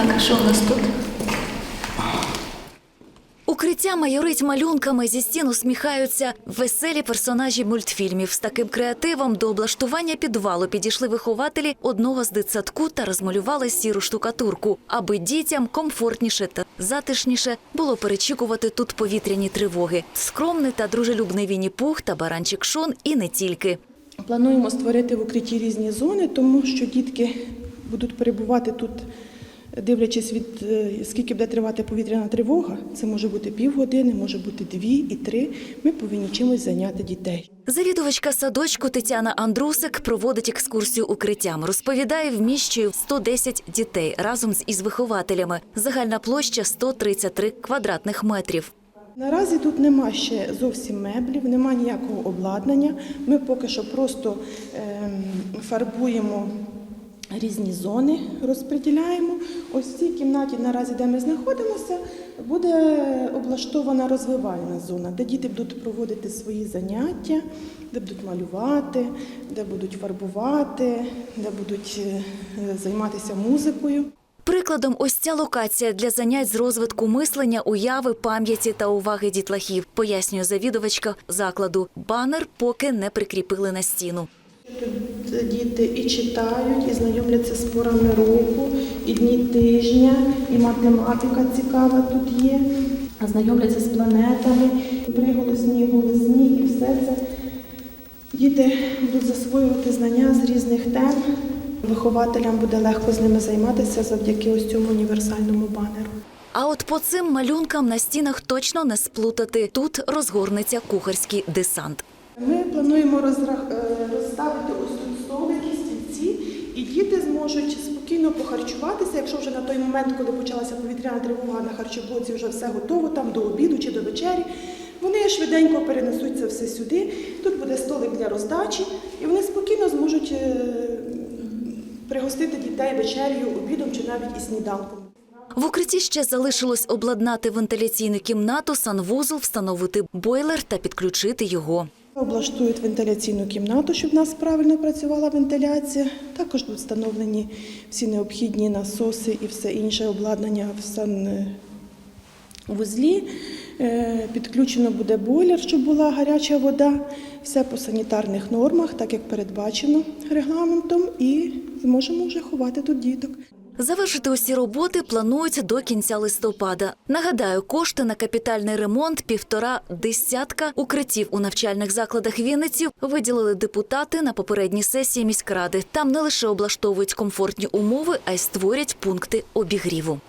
Так, а що у нас тут? Укриття майорить малюнками зі стін усміхаються веселі персонажі мультфільмів. З таким креативом до облаштування підвалу підійшли вихователі одного з дитсадку та розмалювали сіру штукатурку, аби дітям комфортніше та затишніше було перечікувати тут повітряні тривоги. Скромний та дружелюбний Вінні-Пух та баранчик Шон і не тільки. Плануємо створити в укритті різні зони, тому що дітки будуть перебувати тут, дивлячись від е, скільки буде тривати повітряна тривога. Це може бути півгодини, може бути дві і три. Ми повинні чимось зайняти дітей. Завідувачка садочку Тетяна Андрусик проводить екскурсію укриттям. Розповідає, вміщує 110 дітей разом з із вихователями. Загальна площа 133 квадратних метрів. Наразі тут нема ще зовсім меблів, нема ніякого обладнання. Ми поки що просто ем, фарбуємо різні зони, розподіляємо. Ось в цій кімнаті, наразі, де ми знаходимося, буде облаштована розвивальна зона, де діти будуть проводити свої заняття, де будуть малювати, де будуть фарбувати, де будуть е, займатися музикою. Прикладом ось ця локація для занять з розвитку мислення, уяви, пам'яті та уваги дітлахів, пояснює завідувачка закладу. Банер поки не прикріпили на стіну. Діти і читають, і знайомляться з порами року, і дні тижня, і математика цікава тут є. Знайомляться з планетами, приголосні, голосні, і все це. Діти будуть засвоювати знання з різних тем. Вихователям буде легко з ними займатися завдяки ось цьому універсальному банеру. А от по цим малюнкам на стінах точно не сплутати. Тут розгорнеться кухарський десант. Ми плануємо е, розставити ось тут столики, стільці, і діти зможуть спокійно похарчуватися, якщо вже на той момент, коли почалася повітряна тривога на харчоблоці, вже все готово, там до обіду чи до вечері. Вони швиденько перенесуть це все сюди. Тут буде столик для роздачі, і вони спокійно зможуть е, пригостити дітей вечерю, обідом чи навіть і сніданком. В укритті ще залишилось обладнати вентиляційну кімнату, санвузол, встановити бойлер та підключити його. Облаштують вентиляційну кімнату, щоб в нас правильно працювала вентиляція. Також будуть встановлені всі необхідні насоси і все інше обладнання в санвузлі. Е, Підключено буде бойлер, щоб була гаряча вода. Все по санітарних нормах, так як передбачено регламентом, і зможемо вже ховати тут діток. Завершити усі роботи планують до кінця листопада. Нагадаю, кошти на капітальний ремонт півтора десятка укриттів у навчальних закладах Вінниці виділили депутати на попередній сесії міськради. Там не лише облаштовують комфортні умови, а й створять пункти обігріву.